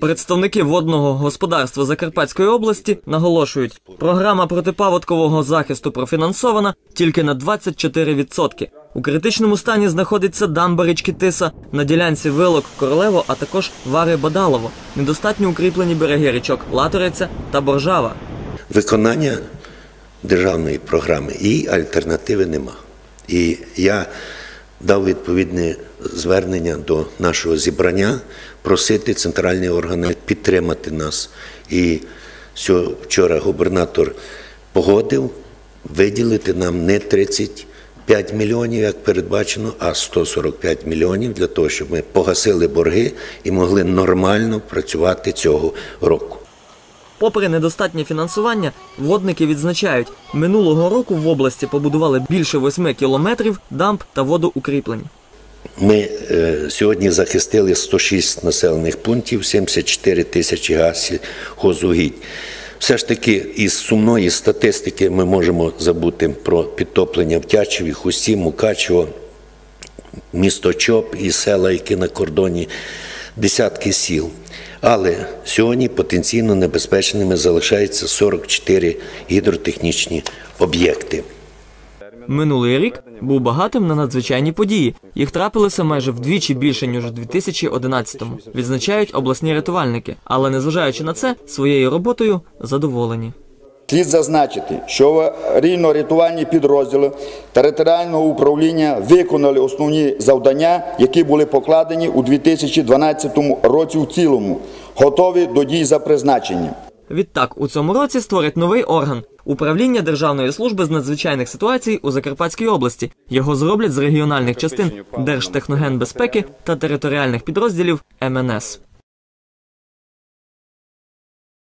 Представники водного господарства Закарпатської області наголошують, програма протипаводкового захисту профінансована тільки на 24%. У критичному стані знаходиться дамба річки Тиса на ділянці вилок Королево, а також Вари Бадалово. Недостатньо укріплені береги річок Латориця та Боржава. виконання державної програми і альтернативи нема. І я дав відповідне звернення до нашого зібрання просити центральні органи підтримати нас. І вчора губернатор погодив виділити нам не 35 мільйонів, як передбачено, а 145 мільйонів для того, щоб ми погасили борги і могли нормально працювати цього року. Попри недостатнє фінансування, водники відзначають, минулого року в області побудували більше 8 кілометрів дамб та водоукріплень. Ми е, сьогодні захистили 106 населених пунктів, 74 тисячі гасів хозугідь. Все ж таки, із сумної статистики ми можемо забути про підтоплення в Тячеві, Хусті, Мукачево, місто Чоп і села, які на кордоні, десятки сіл. Але сьогодні потенційно небезпечними залишаються 44 гідротехнічні об'єкти. Минулий рік був багатим на надзвичайні події. Їх трапилося майже вдвічі більше ніж у 2011-му, відзначають обласні рятувальники. Але незважаючи на це, своєю роботою задоволені. Слід зазначити, що аварійно-рятувальні підрозділи територіального управління виконали основні завдання, які були покладені у 2012 році в цілому, готові до дій за призначенням. Відтак, у цьому році створять новий орган управління Державної служби з надзвичайних ситуацій у Закарпатській області. Його зроблять з регіональних частин Держтехногенбезпеки та територіальних підрозділів МНС.